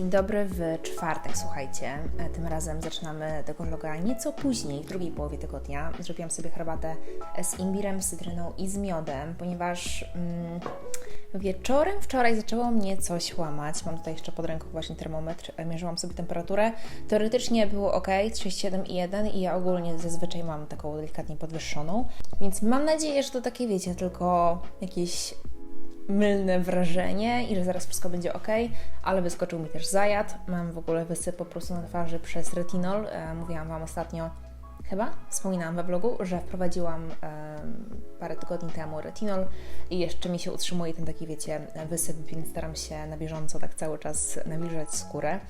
Dzień dobry w czwartek, słuchajcie. E, Tym razem zaczynamy tego vloga nieco później, w drugiej połowie tygodnia. Zrobiłam sobie herbatę z imbirem, z cytryną i z miodem, ponieważ mm, wieczorem wczoraj zaczęło mnie coś łamać. Mam tutaj jeszcze pod ręką właśnie termometr, e, mierzyłam sobie temperaturę. Teoretycznie było ok, 37,1 i ja ogólnie zazwyczaj mam taką delikatnie podwyższoną. Więc mam nadzieję, że to takie, wiecie, tylko jakieś mylne wrażenie i że zaraz wszystko będzie ok, ale wyskoczył mi też zajad. Mam w ogóle wysyp po prostu na twarzy przez retinol. E, mówiłam Wam ostatnio, chyba wspominałam we vlogu, że wprowadziłam em, parę tygodni temu retinol i jeszcze mi się utrzymuje ten taki, wiecie, wysyp, więc staram się na bieżąco tak cały czas nawilżać skórę.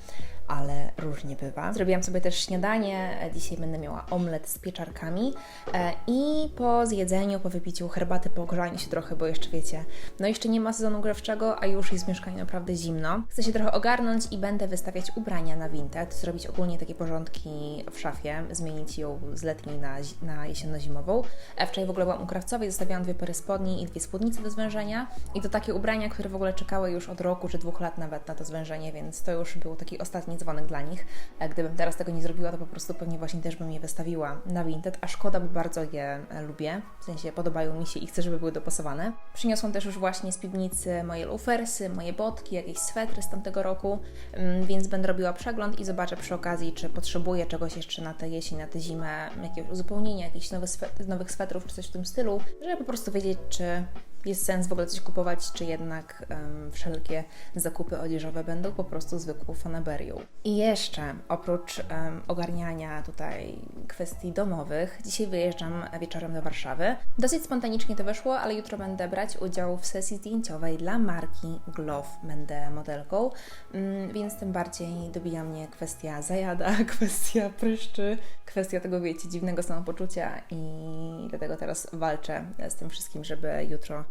Ale różnie bywa. Zrobiłam sobie też śniadanie. E, Dzisiaj będę miała omlet z pieczarkami. E, I po zjedzeniu, po wypiciu herbaty, po ogrzaniu się trochę, bo jeszcze wiecie, no jeszcze nie ma sezonu grzewczego, a już jest w mieszkaniu naprawdę zimno. Chcę się trochę ogarnąć i będę wystawiać ubrania na Vinted, zrobić ogólnie takie porządki w szafie, zmienić ją z letniej na, na jesienno-zimową. E, Wczoraj w ogóle byłam u krawcowej, zostawiałam dwie pary spodni i dwie spódnice do zwężenia. I to takie ubrania, które w ogóle czekały już od roku czy dwóch lat nawet na to zwężenie, więc to już był taki ostatni dzwonek dla nich. E, Gdybym teraz tego nie zrobiła, to po prostu pewnie właśnie też bym je wystawiła na Vinted, a szkoda, bo bardzo je e, lubię. W sensie podobają mi się i chcę, żeby były dopasowane. Przyniosłam też już właśnie z piwnicy moje loafersy, moje botki, jakieś swetry z tamtego roku, mm, więc będę robiła przegląd i zobaczę przy okazji, czy potrzebuję czegoś jeszcze na tę jesień, na tę zimę, jakiegoś uzupełnienia, jakichś nowych, nowych swetrów czy coś w tym stylu, żeby po prostu wiedzieć, czy jest sens w ogóle coś kupować, czy jednak em, wszelkie zakupy odzieżowe będą po prostu zwykłą fanaberią. I jeszcze oprócz em, ogarniania tutaj kwestii domowych, dzisiaj wyjeżdżam wieczorem do Warszawy. Dosyć spontanicznie to wyszło, ale jutro będę brać udział w sesji zdjęciowej dla marki Glove. Będę modelką, mm, więc tym bardziej dobija mnie kwestia zajada, kwestia pryszczy, kwestia tego, wiecie, dziwnego samopoczucia i dlatego teraz walczę z tym wszystkim, żeby jutro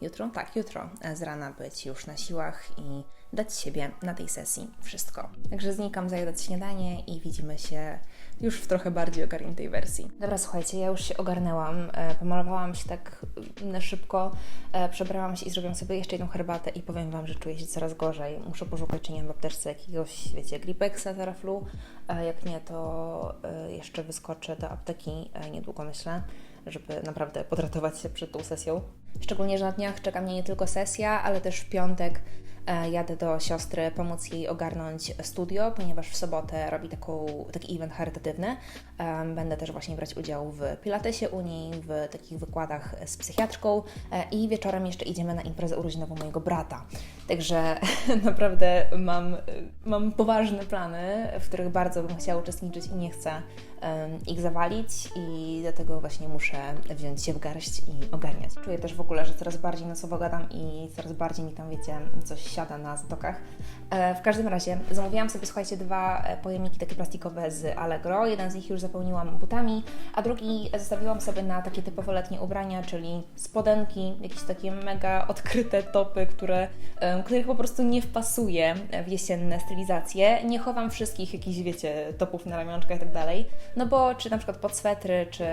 jutro? Tak, jutro e, z rana być już na siłach i dać siebie na tej sesji wszystko. Także znikam zajadać śniadanie i widzimy się już w trochę bardziej ogarniętej wersji. Dobra, słuchajcie, ja już się ogarnęłam, e, pomalowałam się tak na szybko, e, przebrałam się i zrobiłam sobie jeszcze jedną herbatę i powiem Wam, że czuję się coraz gorzej. Muszę poszukać, czy nie mam w apteczce jakiegoś, wiecie, Gripexa, Teraflu. E, Jak nie, to jeszcze wyskoczę do apteki niedługo, myślę żeby naprawdę podratować się przed tą sesją. Szczególnie, że na dniach czeka mnie nie tylko sesja, ale też w piątek e, jadę do siostry pomóc jej ogarnąć studio, ponieważ w sobotę robi taką, taki event charytatywny. Em, Będę też właśnie brać udział w Pilatesie u niej, w takich wykładach z psychiatrką e, i wieczorem jeszcze idziemy na imprezę urodzinową mojego brata. Także naprawdę mam, mam poważne plany, w których bardzo bym chciała uczestniczyć i nie chcę ich zawalić i dlatego właśnie muszę wziąć się w garść i ogarniać. Czuję też w ogóle, że coraz bardziej nosowo gadam i coraz bardziej mi tam, wiecie, coś siada na zatokach. E, w każdym razie zamówiłam sobie, słuchajcie, dwa e, pojemniki takie plastikowe z Allegro. Jeden z nich już zapełniłam butami, a drugi zostawiłam sobie na takie typowo letnie ubrania, czyli spodenki, jakieś takie mega odkryte topy, które, em, których po prostu nie wpasuje w jesienne stylizacje. Nie chowam wszystkich jakichś, wiecie, topów na ramionczkach i tak dalej, no bo czy na przykład pod swetry, czy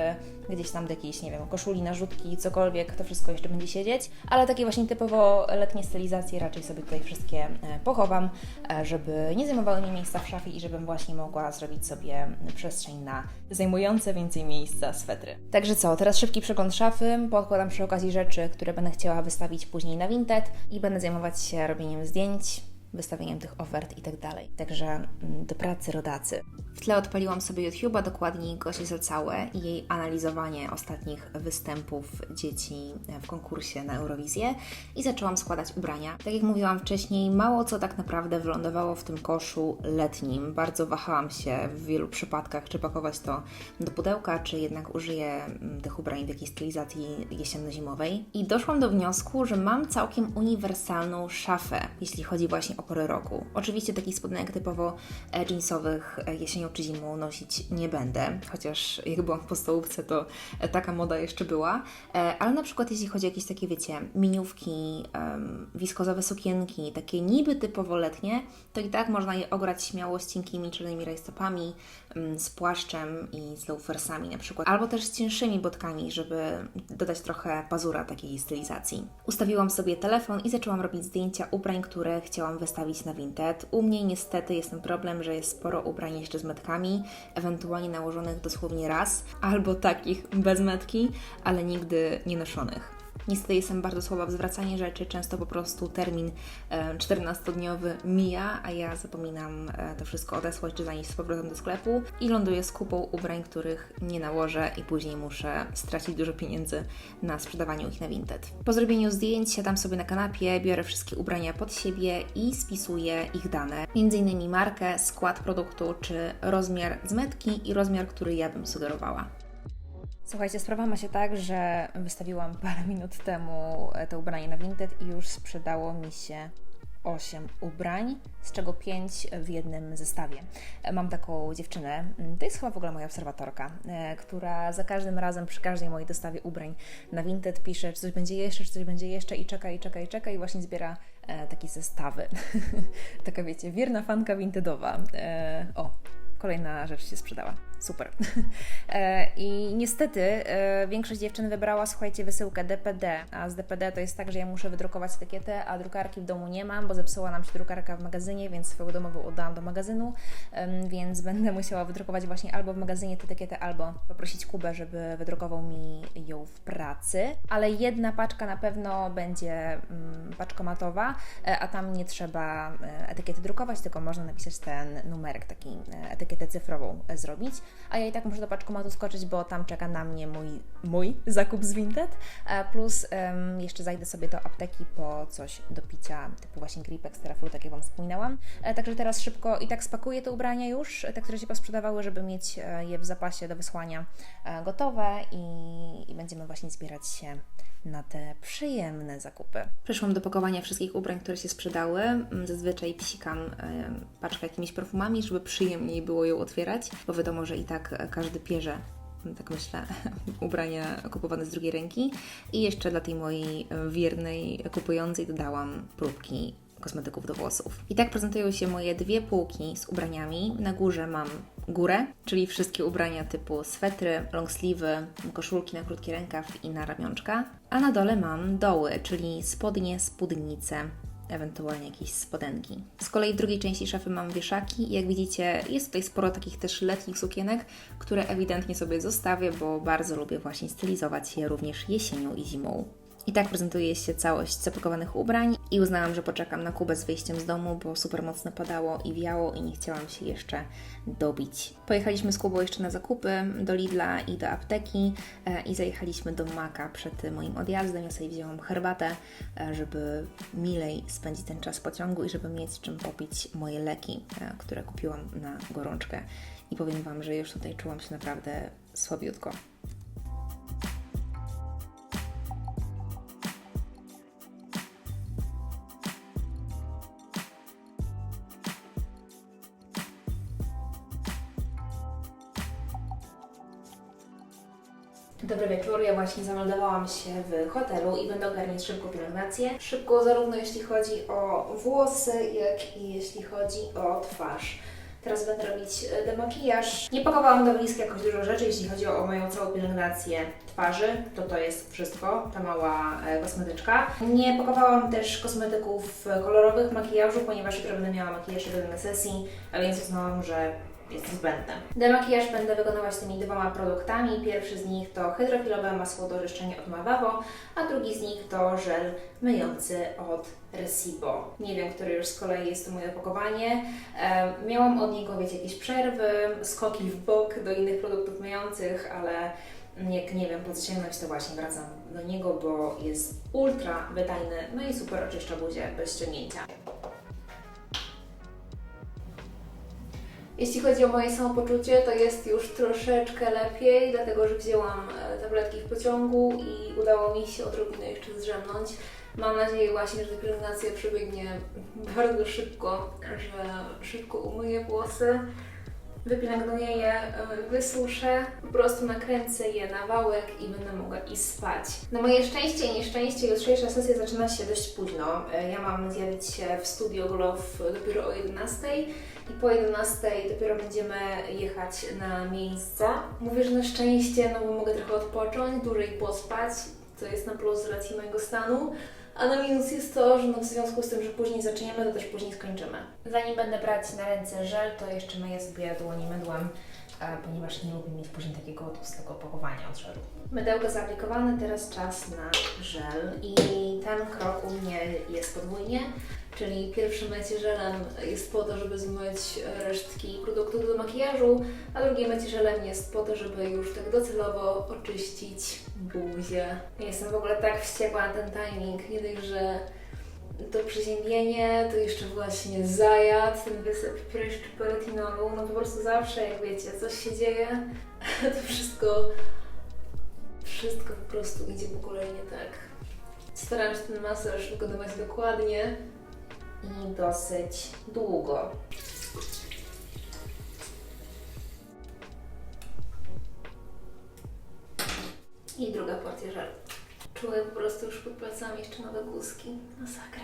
gdzieś tam do jakiejś, nie wiem, koszuli, narzutki, cokolwiek, to wszystko jeszcze będzie siedzieć, ale takie właśnie typowo letnie stylizacje raczej sobie tutaj wszystkie e, pochowam, e, żeby nie zajmowały mi miejsca w szafie i żebym właśnie mogła zrobić sobie przestrzeń na zajmujące więcej miejsca swetry. Także co, teraz szybki przegląd szafy, podkładam przy okazji rzeczy, które będę chciała wystawić później na Vinted i będę zajmować się robieniem zdjęć, wystawieniem tych ofert i tak dalej. Także mm, do pracy rodacy. W tle odpaliłam sobie YouTube'a, dokładniej Gosię Zacałę i jej analizowanie ostatnich występów dzieci w konkursie na Eurowizję i zaczęłam składać ubrania. Tak jak mówiłam wcześniej, mało co tak naprawdę wylądowało w tym koszu letnim. Bardzo wahałam się w wielu przypadkach, czy pakować to do pudełka, czy jednak użyję mm, tych ubrań w jakiejś stylizacji jesienno-zimowej. I doszłam do wniosku, że mam całkiem uniwersalną szafę, jeśli chodzi właśnie o pory roku. Oczywiście takich spodenek typowo e, jeansowych e, jesienią czy zimą nosić nie będę, chociaż jak byłam w podstawówce, to e, taka moda jeszcze była. Ale na przykład jeśli chodzi o jakieś takie, wiecie, miniówki, wiskozowe sukienki, takie niby typowo letnie, to i tak można je ograć śmiało z cienkimi czarnymi rajstopami, z płaszczem i z loafersami na przykład, albo też z cięższymi botkami, żeby dodać trochę pazura takiej stylizacji. Ustawiłam sobie telefon i zaczęłam robić zdjęcia ubrań, które chciałam wystawić na Vinted. U mnie niestety jest ten problem, że jest sporo ubrań jeszcze z metkami, ewentualnie nałożonych dosłownie raz, albo takich bez metki, ale nigdy nie noszonych. Niestety jestem bardzo słaba w zwracaniu rzeczy, często po prostu termin e, 14-dniowy mija, a ja zapominam e, to wszystko odesłać czy zanieść z powrotem do sklepu i ląduję z kupą ubrań, których nie nałożę i później muszę stracić dużo pieniędzy na sprzedawaniu ich na Vinted. Po zrobieniu zdjęć siadam sobie na kanapie, biorę wszystkie ubrania pod siebie i spisuję ich dane, m.in. markę, skład produktu czy rozmiar z metki i rozmiar, który ja bym sugerowała. Słuchajcie, sprawa ma się tak, że wystawiłam parę minut temu to ubranie na Vinted i już sprzedało mi się 8 ubrań, z czego 5 w jednym zestawie. Mam taką dziewczynę, to jest chyba w ogóle moja obserwatorka, e, która za każdym razem przy każdej mojej dostawie ubrań na Vinted pisze, czy coś będzie jeszcze, czy coś będzie jeszcze i czeka, i czeka, i czeka i właśnie zbiera e, takie zestawy. Taka wiecie, wierna fanka vintedowa. E, o, kolejna rzecz się sprzedała. Super. E, I niestety e, większość dziewczyn wybrała, słuchajcie, wysyłkę DPD, a z DPD to jest tak, że ja muszę wydrukować etykietę, a drukarki w domu nie mam, bo zepsuła nam się drukarka w magazynie, więc swoją domową oddałam do magazynu, więc będę musiała wydrukować właśnie albo w magazynie tę etykietę, albo poprosić Kubę, żeby wydrukował mi ją w pracy. Ale jedna paczka na pewno będzie mm, paczkomatowa, e, a tam nie trzeba etykiety drukować, tylko można napisać ten numerek, taki etykietę cyfrową zrobić a ja i tak muszę do paczkomatu skoczyć, bo tam czeka na mnie mój, mój zakup z Vinted, e, plus um, jeszcze zajdę sobie do apteki po coś do picia, typu właśnie Gripex, Teraflu, tak jak Wam wspominałam. E, także teraz szybko i tak spakuję te ubrania już, te, które się posprzedawały, żeby mieć e, je w zapasie do wysłania gotowe i, i będziemy właśnie zbierać się na te przyjemne zakupy. Przyszłam do pakowania wszystkich ubrań, które się sprzedały. Mm, zazwyczaj psikam paczkę jakimiś perfumami, żeby przyjemniej było ją otwierać, bo wiadomo, że i tak każdy pierze tak myślę, ubrania kupowane z drugiej ręki. I jeszcze dla tej mojej wiernej kupującej dodałam próbki kosmetyków do włosów. I tak prezentują się moje dwie półki z ubraniami. Na górze mam górę, czyli wszystkie ubrania typu swetry, longsleeve, koszulki na krótki rękaw i na ramionczka. A na dole mam doły, czyli spodnie, spódnice, ewentualnie jakieś spodenki. Z kolei w drugiej części szafy mam wieszaki i jak widzicie jest tutaj sporo takich też letnich sukienek, które ewidentnie sobie zostawię, bo bardzo lubię właśnie stylizować je również jesienią i zimą. I tak prezentuje się całość zapakowanych ubrań i uznałam, że poczekam na Kubę z wyjściem z domu, bo super mocno padało i wiało i nie chciałam się jeszcze dobić. Pojechaliśmy z Kubą jeszcze na zakupy do Lidla i do apteki e, i zajechaliśmy do Maka przed moim odjazdem. Ja sobie wzięłam herbatę, e, żeby milej spędzić ten czas w pociągu i żeby mieć czym popić moje leki, e, które kupiłam na gorączkę. I powiem Wam, że już tutaj czułam się naprawdę słabiutko. Dobry wieczór, ja właśnie zameldowałam się w hotelu i będę ogarniać szybko pielęgnację. Szybko zarówno jeśli chodzi o włosy, jak i jeśli chodzi o twarz. Teraz będę robić e, demakijaż. Nie pakowałam do walizki jakoś dużo rzeczy, jeśli chodzi o moją całą pielęgnację twarzy, to to jest wszystko, ta mała e, kosmetyczka. Nie pakowałam też kosmetyków kolorowych makijażu, ponieważ jutro będę miała makijaż na sesji, a więc uznałam, że jest zbędne. Demakijaż będę wykonywać tymi dwoma produktami. Pierwszy z nich to hydrofilowe masło do ryszczenia od Mavavo, a drugi z nich to żel myjący od Recibo. Nie wiem, który już z kolei jest to moje opakowanie. Miałam od niego, wiecie, jakieś przerwy, skoki w bok do innych produktów myjących, ale jak nie wiem, po co sięgnąć, to właśnie wracam do niego, bo jest ultra wydajny, no i super oczyszcza buzię bez ściągnięcia. Jeśli chodzi o moje samopoczucie, to jest już troszeczkę lepiej, dlatego że wzięłam e, tabletki w pociągu i udało mi się odrobinę jeszcze zdrzemnąć. Mam nadzieję właśnie, że pielęgnacja przebiegnie bardzo szybko, że szybko umyję włosy, wypielęgnuję je, e, wysuszę, po prostu nakręcę je na wałek i będę mogła iść spać. Na moje szczęście i nieszczęście jutrzejsza sesja zaczyna się dość późno. E, ja mam zjawić się w studio Glow dopiero o 11 i po 11 dopiero będziemy jechać na miejsce. Mówię, że na szczęście, no bo mogę trochę odpocząć, dłużej pospać, co jest na plus z racji mojego stanu, A na minus jest to, że no w związku z tym, że później zaczniemy, to też później skończymy. Zanim będę brać na ręce żel, to jeszcze myję sobie dłonie mydłem, ponieważ nie lubię mieć później takiego tłustego opakowania od żelu. Mydełko zaaplikowane, teraz czas na żel i ten krok u mnie jest podwójnie, czyli pierwsze mycie żelem jest po to, żeby zmyć resztki produktów do makijażu, a drugie mycie żelem jest po to, żeby już tak docelowo oczyścić buzię. Jestem w ogóle tak wściekła na ten timing, nie dość, że to przeziębienie, to jeszcze właśnie zajad, ten wysyp pryszczu perotinolu, no po prostu zawsze, jak wiecie, coś się dzieje, to wszystko, wszystko po prostu idzie po kolei nie tak. Staram się ten masaż wykonywać dokładnie i dosyć długo. I druga porcja żelu. Czuję po prostu już pod palcami jeszcze nowe guzki. Masakra.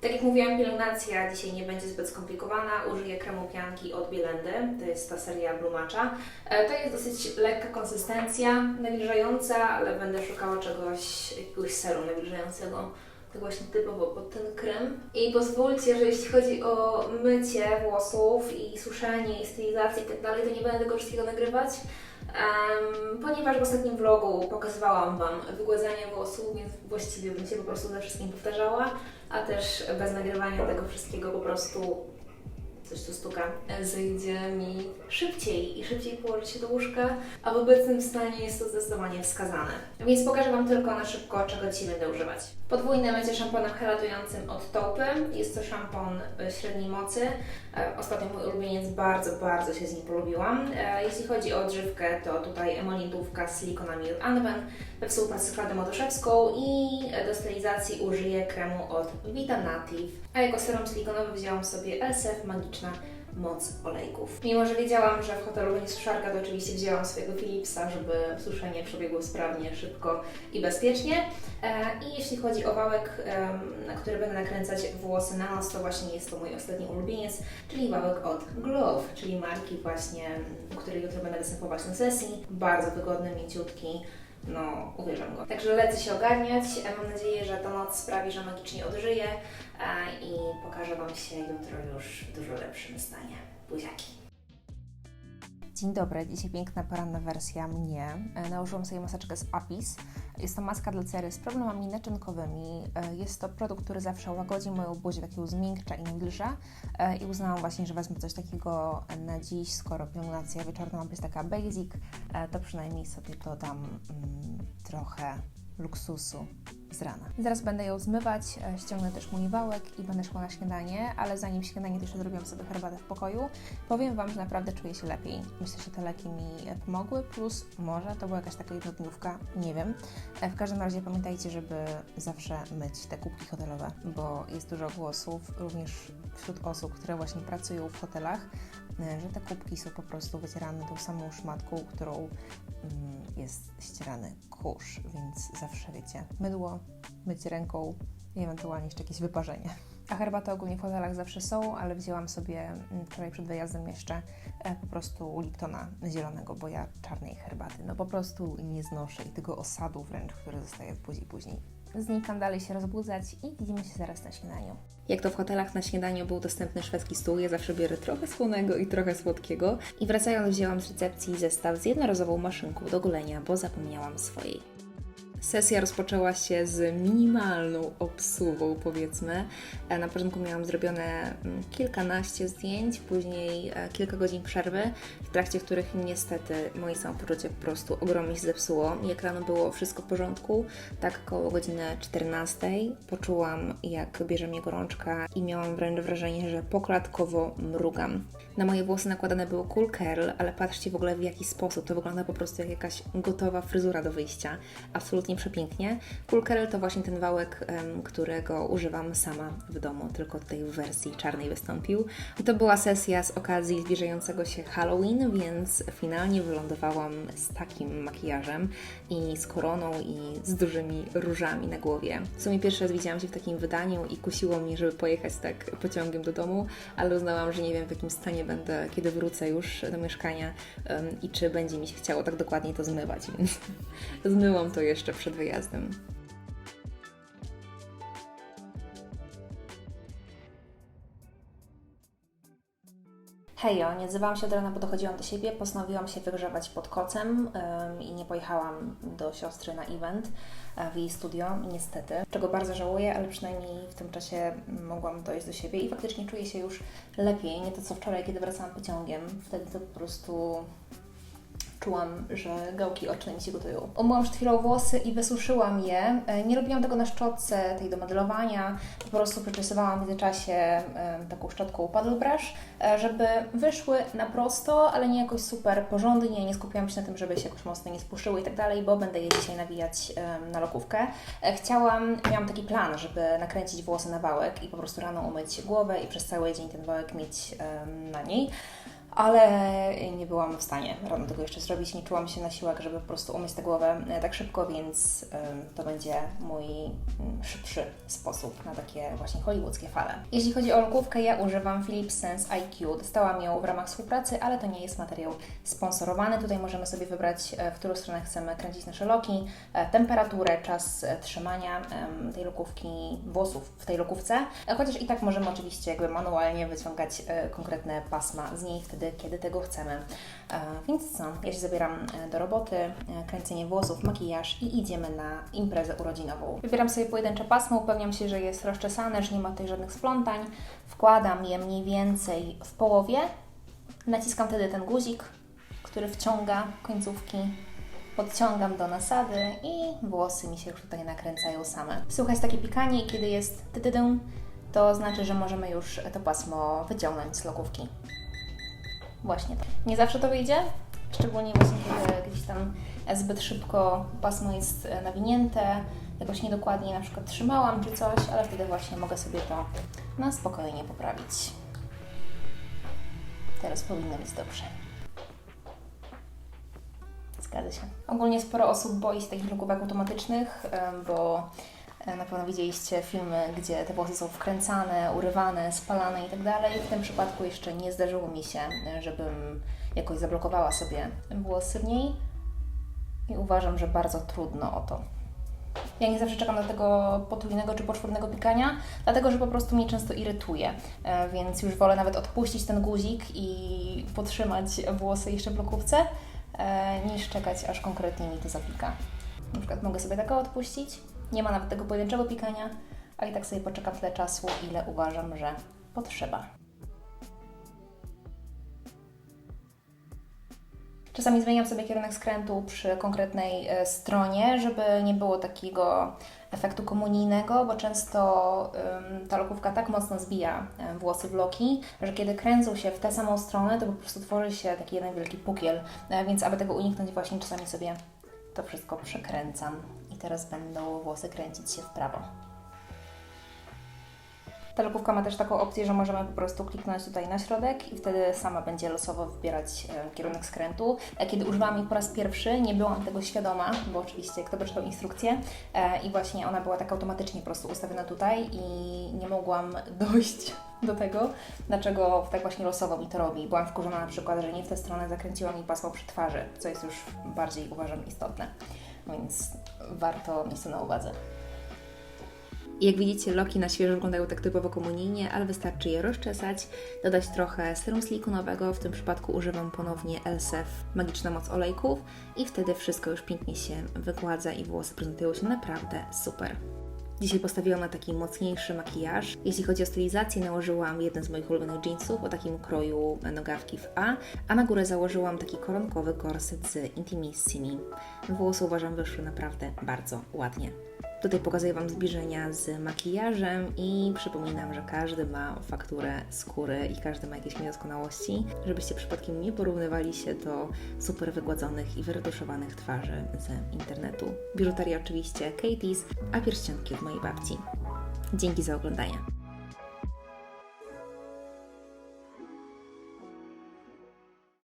Tak jak mówiłam, pielęgnacja dzisiaj nie będzie zbyt skomplikowana. Użyję kremu pianki od Bielendy. To jest ta seria Blumacza. E, To jest dosyć lekka konsystencja, nawilżająca, ale będę szukała czegoś, jakiegoś serum nawilżającego. To właśnie typowo pod ten krem. I pozwólcie, że jeśli chodzi o mycie włosów i suszenie i stylizację i tak dalej, to nie będę tego wszystkiego nagrywać. Em, ponieważ w ostatnim vlogu pokazywałam Wam wygładzanie włosów, więc właściwie bym się po prostu ze wszystkim powtarzała, a też bez nagrywania tego wszystkiego po prostu coś tu stuka, e, zejdzie mi szybciej i szybciej położyć się do łóżka, a w obecnym stanie jest to zdecydowanie wskazane. Więc pokażę Wam tylko na szybko, czego dzisiaj będę używać. Podwójne mycie szamponem helatującym od Taupy. Jest to szampon e, średniej mocy. E, Ostatnio mój ulubieniec, bardzo, bardzo się z nim polubiłam. Jeśli chodzi o odżywkę, to tutaj emolintówka z silikonami od Anwen we współpracy z Klaudią Matuszewską i do stylizacji użyję kremu od Vita Native. A jako serum silikonowy wzięłam sobie LSF Magiczna Moc Olejków. Mimo, że wiedziałam, że w hotelu będzie suszarka, to oczywiście wzięłam swojego Philipsa, żeby suszenie przebiegło sprawnie, szybko i bezpiecznie. E, I jeśli chodzi o wałek, na który będę nakręcać włosy na noc, to właśnie jest to mój ostatni ulubieniec, czyli wałek od Glove, czyli marki właśnie, u której jutro będę występować na sesji. Bardzo wygodny, mięciutki, no uwierzam go. Także lecę się ogarniać. E, Mam nadzieję, że ta noc sprawi, że magicznie odżyję e, i pokażę Wam się jutro już w dużo lepszym stanie. Buziaki. Dzień dobry, dzisiaj piękna poranna wersja mnie. E, Nałożyłam sobie maseczkę z Apis. Jest to maska dla cery z problemami naczynkowymi. E, Jest to produkt, który zawsze łagodzi moją buzię, tak ją zmiękcza i nawilża. E, I uznałam właśnie, że wezmę coś takiego na dziś, skoro pielęgnacja wieczorna ma być taka basic, to przynajmniej sobie dodam mm, trochę luksusu z rana. Zaraz będę ją zmywać, e, ściągnę też mój wałek i będę szła na śniadanie, ale zanim śniadanie to jeszcze zrobiłam sobie herbatę w pokoju. Powiem Wam, że naprawdę czuję się lepiej. Myślę, że te leki mi e, pomogły, plus może to była jakaś taka jednodniówka, nie wiem. E, W każdym razie pamiętajcie, żeby zawsze myć te kubki hotelowe, bo jest dużo głosów, również wśród osób, które właśnie pracują w hotelach, że te kubki są po prostu wycierane tą samą szmatką, którą mm, jest ścierany kurz, więc zawsze wiecie, mydło, myć ręką i ewentualnie jeszcze jakieś wyparzenie. A herbaty ogólnie w hotelach zawsze są, ale wzięłam sobie mm, wczoraj przed wyjazdem jeszcze e, po prostu Liptona zielonego, bo ja czarnej herbaty no po prostu nie znoszę i tego osadu wręcz, który zostaje w buzi później. Znikam dalej się rozbudzać i widzimy się zaraz na śniadaniu. Jak to w hotelach na śniadaniu był dostępny szwedzki stół, ja zawsze biorę trochę słonego i trochę słodkiego. I wracając wzięłam z recepcji zestaw z jednorazową maszynką do golenia, bo zapomniałam swojej. Sesja rozpoczęła się z minimalną obsługą, powiedzmy. E, Na początku miałam zrobione mm, kilkanaście zdjęć, później e, kilka godzin przerwy, w trakcie których niestety moje samopoczucie po prostu ogromnie się zepsuło. Jak rano było wszystko w porządku, tak koło godziny 14 poczułam, jak bierze mnie gorączka i miałam wręcz wrażenie, że poklatkowo mrugam. Na moje włosy nakładane było cool curl, ale patrzcie w ogóle w jaki sposób. To wygląda po prostu jak jakaś gotowa fryzura do wyjścia. Absolutnie przepięknie. Cool curl to właśnie ten wałek, którego używam sama w domu, tylko tutaj w wersji czarnej wystąpił. To była sesja z okazji zbliżającego się Halloween, więc finalnie wylądowałam z takim makijażem i z koroną i z dużymi różami na głowie. W sumie pierwszy raz widziałam się w takim wydaniu i kusiło mnie, żeby pojechać tak pociągiem do domu, ale uznałam, że nie wiem w jakim stanie będę, kiedy wrócę już do mieszkania i czy będzie mi się chciało tak dokładnie to zmywać, więc zmyłam to jeszcze przed wyjazdem. Hejo, nie odzywałam się od rana, bo dochodziłam do siebie, postanowiłam się wygrzewać pod kocem i nie pojechałam do siostry na event w jej studio, niestety. Czego bardzo żałuję, ale przynajmniej w tym czasie mogłam dojść do siebie i faktycznie czuję się już lepiej. Nie to co wczoraj, kiedy wracałam pociągiem. Wtedy to po prostu czułam, że gałki oczne mi się gotują. Umyłam przed chwilą włosy i wysuszyłam je. E, Nie robiłam tego na szczotce, tej do modelowania. Po prostu przeczesywałam w międzyczasie taką szczotką paddle brush, e, żeby wyszły na prosto, ale nie jakoś super porządnie. Nie skupiłam się na tym, żeby się jakoś mocno nie spuszyły i tak dalej, bo będę je dzisiaj nawijać na lokówkę. E, Chciałam, miałam taki plan, żeby nakręcić włosy na wałek i po prostu rano umyć głowę i przez cały dzień ten wałek mieć na niej ale nie byłam w stanie rano tego jeszcze zrobić. Nie czułam się na siłach, żeby po prostu umyć tę głowę e, tak szybko, więc to będzie mój mm, szybszy sposób na takie właśnie hollywoodzkie fale. Jeśli chodzi o lokówkę, ja używam Philips Sense IQ. Dostałam ją w ramach współpracy, ale to nie jest materiał sponsorowany. Tutaj możemy sobie wybrać, e, w którą stronę chcemy kręcić nasze loki, e, temperaturę, czas trzymania tej lokówki, włosów w tej lokówce, chociaż i tak możemy oczywiście jakby manualnie wyciągać konkretne pasma z niej wtedy, kiedy tego chcemy. E, Więc co, ja się zabieram e, do roboty, e, kręcenie włosów, makijaż i idziemy na imprezę urodzinową. Wybieram sobie pojedyncze pasmo, upewniam się, że jest rozczesane, że nie ma tutaj żadnych splątań. Wkładam je mniej więcej w połowie. Naciskam wtedy ten guzik, który wciąga końcówki podciągam do nasady i włosy mi się już tutaj nakręcają same. Słuchać takie pikanie i kiedy jest tytydę, to znaczy, że możemy już to pasmo wyciągnąć z lokówki. Właśnie tak. Nie zawsze to wyjdzie, szczególnie właśnie kiedy gdzieś tam zbyt szybko pasmo jest e, nawinięte, jakoś niedokładnie na przykład trzymałam czy coś, ale wtedy właśnie mogę sobie to na spokojnie poprawić. Teraz powinno być dobrze. Zgadza się. Ogólnie sporo osób boi się takich lokówek automatycznych, bo na pewno widzieliście filmy, gdzie te włosy są wkręcane, urywane, spalane i tak. W tym przypadku jeszcze nie zdarzyło mi się, e, żebym jakoś zablokowała sobie włosy w niej i uważam, że bardzo trudno o to. Ja nie zawsze czekam na tego potrójnego czy poczwórnego pikania, dlatego że po prostu mnie często irytuje, e, więc już wolę nawet odpuścić ten guzik i potrzymać włosy jeszcze w blokówce, e, niż czekać aż konkretnie mi to zapika. Na przykład mogę sobie tako odpuścić, nie ma nawet tego pojedynczego pikania, a i tak sobie poczekam tyle czasu, ile uważam, że potrzeba. Czasami zmieniam sobie kierunek skrętu przy konkretnej e, stronie, żeby nie było takiego efektu komunijnego, bo często ym, ta lokówka tak mocno zbija e, włosy w loki, że kiedy kręcą się w tę samą stronę, to po prostu tworzy się taki jeden wielki pukiel. E, Więc aby tego uniknąć, właśnie czasami sobie to wszystko przekręcam. Teraz będą włosy kręcić się w prawo. Ta lokówka ma też taką opcję, że możemy po prostu kliknąć tutaj na środek i wtedy sama będzie losowo wybierać e, kierunek skrętu. E, Kiedy używałam jej po raz pierwszy, nie byłam tego świadoma, bo oczywiście kto by czytał instrukcję e, i właśnie ona była tak automatycznie po prostu ustawiona tutaj i nie mogłam dojść do tego, dlaczego tak właśnie losowo mi to robi. Byłam wkurzona na przykład, że nie w tę stronę zakręciła mi pasmo przy twarzy, co jest już bardziej uważam istotne, więc warto mieć to na uwadze. Jak widzicie, loki na świeżo wyglądają tak typowo komunijnie, ale wystarczy je rozczesać, dodać trochę serum silikonowego, w tym przypadku używam ponownie Elsef Magiczna Moc Olejków i wtedy wszystko już pięknie się wygładza i włosy prezentują się naprawdę super. Dzisiaj postawiłam na taki mocniejszy makijaż. Jeśli chodzi o stylizację, nałożyłam jeden z moich ulubionych jeansów o takim kroju nogawki w A, a na górę założyłam taki koronkowy korset z Intimissimi. Włosy uważam wyszły naprawdę bardzo ładnie. Tutaj pokazuję Wam zbliżenia z makijażem i przypominam, że każdy ma fakturę skóry i każdy ma jakieś niedoskonałości, żebyście przypadkiem nie porównywali się do super wygładzonych i wyretuszowanych twarzy z internetu. Biżuteria oczywiście Katie's, a pierścionki od mojej babci. Dzięki za oglądanie.